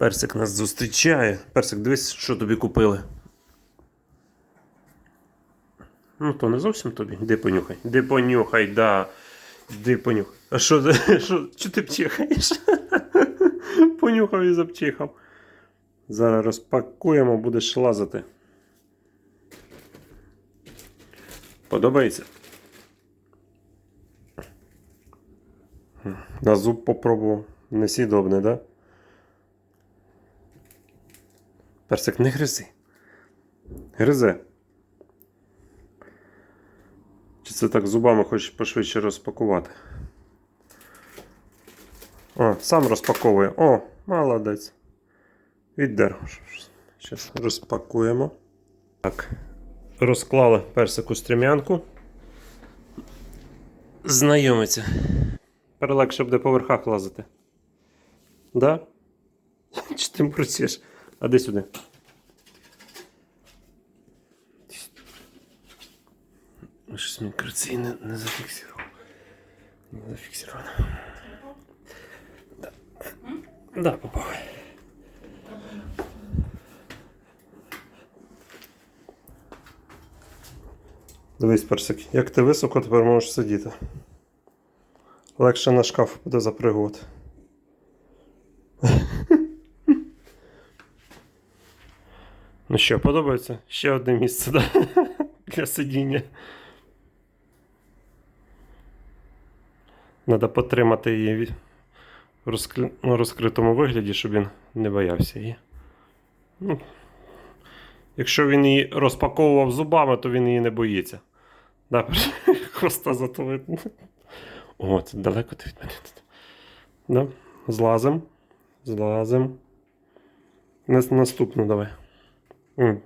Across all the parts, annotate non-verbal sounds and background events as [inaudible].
Персик нас зустрічає. Персик, дивись, що тобі купили. Ну, то не зовсім тобі. Іди понюхай. Іди понюхай, да. Іди понюхай. А що ти? [laughs] Що, ти пчихаєш? [laughs] Понюхав і запчихав. Зараз розпакуємо, будеш лазити. Подобається? На зуб попробував. Несідобне, да? Персик, не гризи. Гризе. Чи це так зубами хочеш пошвидше розпакувати? О, сам розпаковує. О, молодець. Віддер. Зараз розпакуємо. Так. Розклали персику стрім'янку. Знайомиться. Тепер легше буде по верхах лазити. Да? Чи ти мурчиш? А де сюди? Щось мікроцій не, не зафіксував. Не зафіксировано. Да. Да, попав. Дивись, персик, як ти високо тепер можеш сидіти. Легше на шкаф буде запригувати. Ну що, подобається? Ще одне місце да? [laughs] для сидіння. Треба потримати її в ну, розкритому вигляді, щоб він не боявся її. Ну, якщо він її розпаковував зубами, то він її не боїться. Да, хвоста зато. О, це далеко ти від мене тут. Да? Злазим. Злазим. Наступну давай.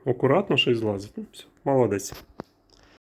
Акуратно щось злазить. Ну, все, молодець.